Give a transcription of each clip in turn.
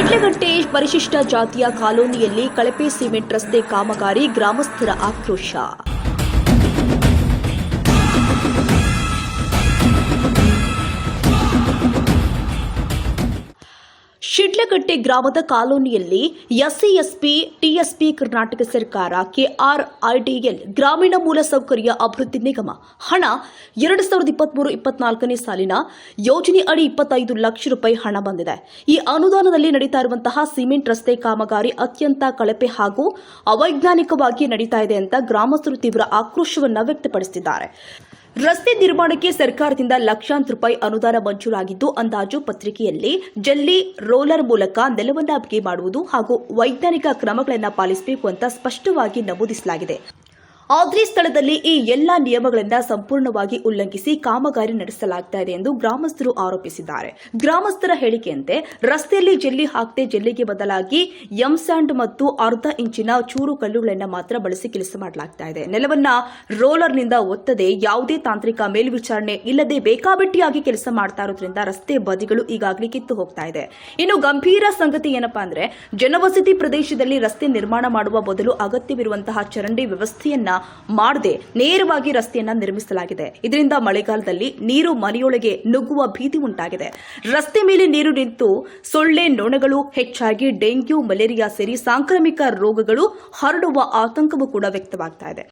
ಶಿಡ್ಲಘಟ್ಟೆ ಪರಿಶಿಷ್ಟ ಜಾತಿಯ ಕಾಲೋನಿಯಲ್ಲಿ ಕಳಪೆ ಸಿಮೆಂಟ್ ರಸ್ತೆ ಕಾಮಗಾರಿ ಗ್ರಾಮಸ್ಥರ ಆಕ್ರೋಶ. ಶಿಡ್ಲಘಟ್ಟೆ ಗ್ರಾಮದ ಕಾಲೋನಿಯಲ್ಲಿ ಎಸ್ಸಿಎಸ್ಪಿ, ಟಿಎಸ್ಪಿ ಕರ್ನಾಟಕ ಸರ್ಕಾರ ಕೆಆರ್ಐಡಿಎಲ್ ಗ್ರಾಮೀಣ ಮೂಲಸೌಕರ್ಯ ಅಭಿವೃದ್ಧಿ ನಿಗಮ, ಹಣ ಎರಡು ಸಾವಿರದ ಇಪ್ಪತ್ಮೂರು ಇಪ್ಪತ್ನಾಲ್ಕನೇ ಸಾಲಿನ ಯೋಜನೆ ಅಡಿ ಇಪ್ಪತ್ತೈದು ಲಕ್ಷ ರೂಪಾಯಿ ಹಣ ಬಂದಿದೆ. ಈ ಅನುದಾನದಲ್ಲಿ ನಡೀತಾ ಇರುವಂತಹ ಸಿಮೆಂಟ್ ರಸ್ತೆ ಕಾಮಗಾರಿ ಅತ್ಯಂತ ಕಳಪೆ ಹಾಗೂ ಅವೈಜ್ಞಾನಿಕವಾಗಿ ನಡೀತಾ ಇದೆ ಅಂತ ಗ್ರಾಮಸ್ಥರು ತೀವ್ರ ಆಕ್ರೋಶವನ್ನು ವ್ಯಕ್ತಪಡಿಸಿದ್ದಾರೆ. ರಸ್ತೆ ನಿರ್ಮಾಣಕ್ಕೆ ಸರ್ಕಾರದಿಂದ ಲಕ್ಷಾಂತರ ರೂಪಾಯಿ ಅನುದಾನ ಮಂಜೂರಾಗಿದ್ದು, ಅಂದಾಜು ಪತ್ರಿಕೆಯಲ್ಲಿ ಜಲ್ಲಿ ರೋಲರ್ ಮೂಲಕ ನೆಲವನ್ನಾಬಿಕೆ ಮಾಡುವುದು ಹಾಗೂ ವೈಜ್ಞಾನಿಕ ಕ್ರಮಗಳನ್ನು ಪಾಲಿಸಬೇಕು ಅಂತ ಸ್ಪಷ್ಟವಾಗಿ ನಮೂದಿಸಲಾಗಿದೆ. ಆದರೆ ಸ್ಥಳದಲ್ಲಿ ಈ ಎಲ್ಲಾ ನಿಯಮಗಳಿಂದ ಸಂಪೂರ್ಣವಾಗಿ ಉಲ್ಲಂಘಿಸಿ ಕಾಮಗಾರಿ ನಡೆಸಲಾಗ್ತಾ ಇದೆ ಎಂದು ಗ್ರಾಮಸ್ಥರು ಆರೋಪಿಸಿದ್ದಾರೆ. ಗ್ರಾಮಸ್ಥರ ಹೇಳಿಕೆಯಂತೆ, ರಸ್ತೆಯಲ್ಲಿ ಜೆಲ್ಲಿ ಹಾಕದೆ ಜೆಲ್ಲಿಗೆ ಬದಲಾಗಿ ಎಂ ಸ್ಯಾಂಡ್ ಮತ್ತು ಅರ್ಧ ಇಂಚಿನ ಚೂರು ಕಲ್ಲುಗಳನ್ನು ಮಾತ್ರ ಬಳಸಿ ಕೆಲಸ ಮಾಡಲಾಗ್ತಾ ಇದೆ ನೆಲವನ್ನ ರೋಲರ್ನಿಂದ ಒತ್ತದೆ ಯಾವುದೇ ತಾಂತ್ರಿಕ ಮೇಲ್ವಿಚಾರಣೆ ಇಲ್ಲದೆ ಬೇಕಾಬಿಟ್ಟಿಯಾಗಿ ಕೆಲಸ ಮಾಡ್ತಾ ಇರೋದ್ರಿಂದ ರಸ್ತೆ ಬದಿಗಳು ಈಗಾಗಲೇ ಕಿತ್ತು ಹೋಗ್ತಾ ಇದೆ ಇನ್ನು ಗಂಭೀರ ಸಂಗತಿ ಏನಪ್ಪಾ ಅಂದ್ರೆ, ಜನವಸತಿ ಪ್ರದೇಶದಲ್ಲಿ ರಸ್ತೆ ನಿರ್ಮಾಣ ಮಾಡುವ ಬದಲು ಅಗತ್ಯವಿರುವಂತಹ ಚರಂಡಿ ವ್ಯವಸ್ಥೆಯನ್ನ ಮಾಡದೆ ನೇರವಾಗಿ ರಸ್ತೆಯನ್ನ ನಿರ್ಮಿಸಲಾಗಿದೆ. ಇದರಿಂದ ಮಳೆಗಾಲದಲ್ಲಿ ನೀರು ಮನೆಯೊಳಗೆ ನುಗ್ಗುವ ಭೀತಿ ಉಂಟಾಗಿದೆ. ರಸ್ತೆ ಮೇಲೆ ನೀರು ನಿಂತು ಸೊಳ್ಳೆ, ನೊಣಗಳು, ಹೆಚ್ಚಾಗಿ ಡೆಂಗ್ಯೂ, ಮಲೇರಿಯಾ ಸೇರಿ ಸಾಂಕ್ರಾಮಿಕ ರೋಗಗಳು ಹರಡುವ ಆತಂಕವೂ ಕೂಡ ವ್ಯಕ್ತವಾಗ್ತಾ ಇದೆ.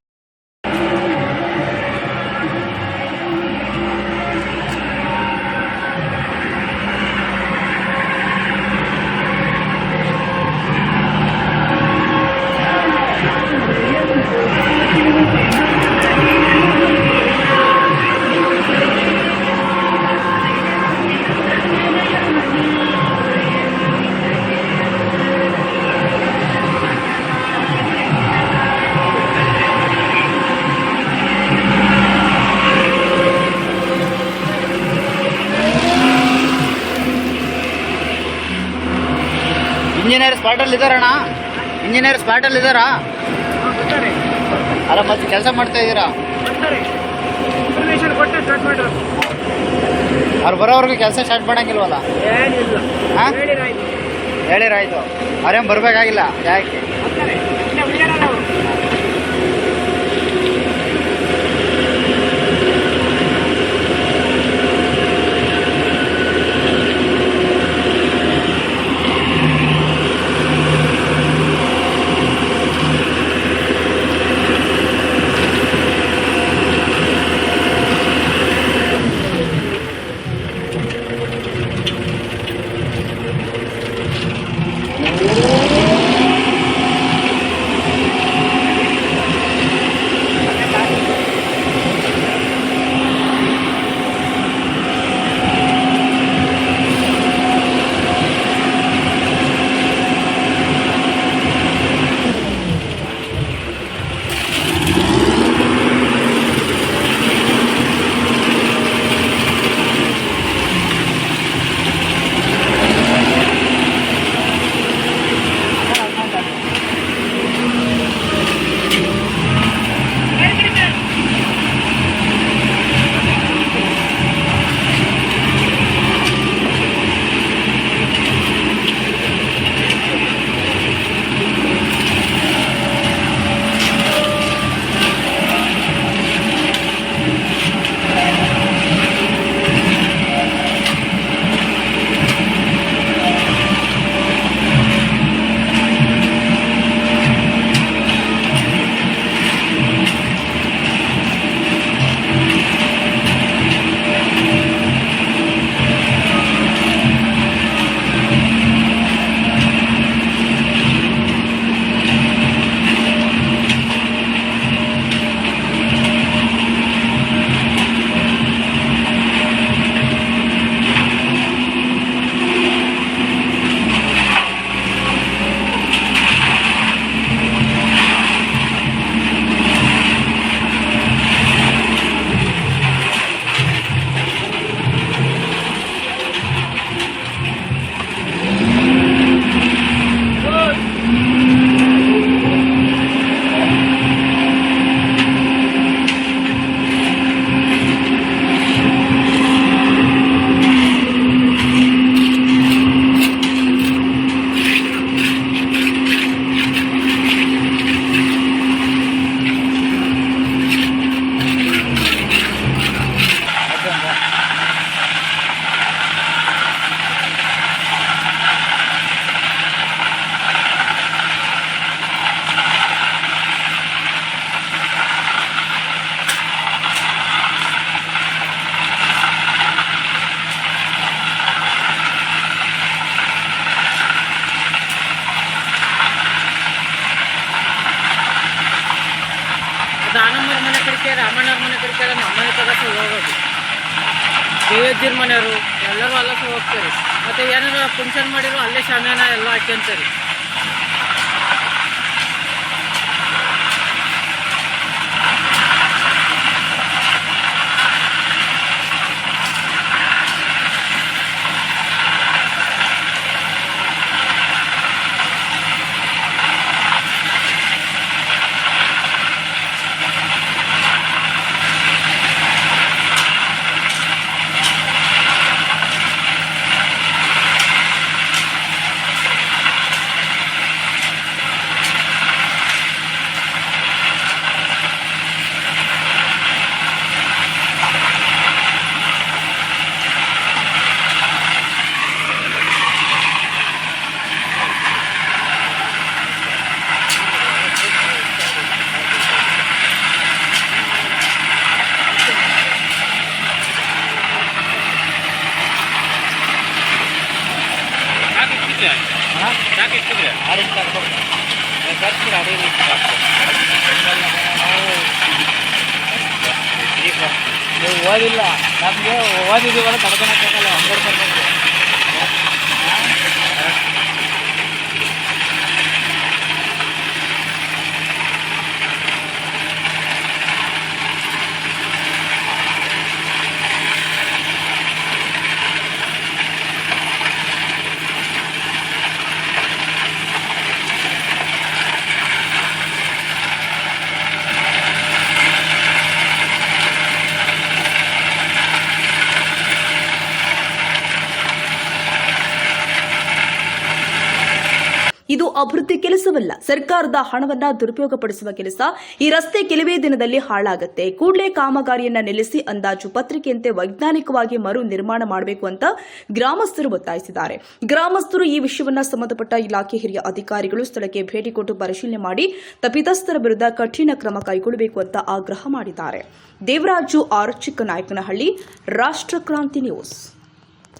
ಇಂಜಿನಿಯರ್ ಸ್ಪಾಟಲ್ಲಿ ಇದ್ದಾರಣ್ಣ. ಇಂಜಿನಿಯರ್ ಸ್ಪಾಟಲ್ಲಿ ಇದ್ದಾರಾ? ಅಲ್ಲ ಮತ್ತೆ ಕೆಲಸ ಮಾಡ್ತಾ ಇದ್ದೀರಾ? ಅವ್ರು ಬರೋವರೆಗೂ ಕೆಲಸ ಸ್ಟಾರ್ಟ್ ಮಾಡಂಗಿಲ್ವಲ್ಲ? ಹೇಳಿರಾಯ್ತು. ಅವ್ರೇನು ಬರಬೇಕಾಗಿಲ್ಲ ಯಾಕೆ ಅದಕ್ಕೆ ರಾಮಣ್ಣವ್ರ ಮನೆ ಕರಿತಾರೆ ನಮ್ಮ ಮನೆ ತಗೋಸ ಹೋಗೋದು. ದೇವಜ್ಜಿರ ಮನೆಯವರು, ಎಲ್ಲರೂ ಅಲ್ಲಕ್ಕೆ ಹೋಗ್ತಾರೆ. ಮತ್ತು ಏನಾರ ಫಂಕ್ಷನ್ ಮಾಡಿದ್ರು, ಅಲ್ಲೇ ಶಾಮಿಯಾನ ಎಲ್ಲ ಹಾಕ್ಯಂತಾರೆ ನೀವು ಓದಿಲ್ಲ. ನಮಗೆ ಓದಿದ್ದೀವಲ್ಲ ತಡ್ಕೊಳಕ್ಕಾಗಲ್ಲ ಅಂಗಡಿ ಬರ್ಬೇಕು ಇದು ಅಭಿವೃದ್ಧಿ ಕೆಲಸವಲ್ಲ. ಸರ್ಕಾರದ ಹಣವನ್ನ ದುರುಪಯೋಗಪಡಿಸುವ ಕೆಲಸ. ಈ ರಸ್ತೆ ಕೆಲವೇ ದಿನದಲ್ಲಿ ಹಾಳಾಗುತ್ತೆ. ಕೂಡಲೇ ಕಾಮಗಾರಿಯನ್ನ ನಿಲ್ಲಿಸಿ ಅಂದಾಜು ಪತ್ರಿಕೆಯಂತೆ ವೈಜ್ಞಾನಿಕವಾಗಿ ಮರು ನಿರ್ಮಾಣ ಮಾಡಬೇಕು ಅಂತ ಗ್ರಾಮಸ್ಥರು ಒತ್ತಾಯಿಸಿದ್ದಾರೆ. ಗ್ರಾಮಸ್ಥರು ಈ ವಿಷಯವನ್ನ ಸಂಬಂಧಪಟ್ಟ ಇಲಾಖೆ ಹಿರಿಯ ಅಧಿಕಾರಿಗಳು ಸ್ಥಳಕ್ಕೆ ಭೇಟಿ ಕೊಟ್ಟು ಪರಿಶೀಲನೆ ಮಾಡಿ ತಪ್ಪಿತಸ್ಥರ ವಿರುದ್ಧ ಕಠಿಣ ಕ್ರಮ ಕೈಗೊಳ್ಳಬೇಕು ಅಂತ ಆಗ್ರಹ ಮಾಡಿದ್ದಾರೆ. Devaraju R Chikkanayakanahalli Rashtrakranti news.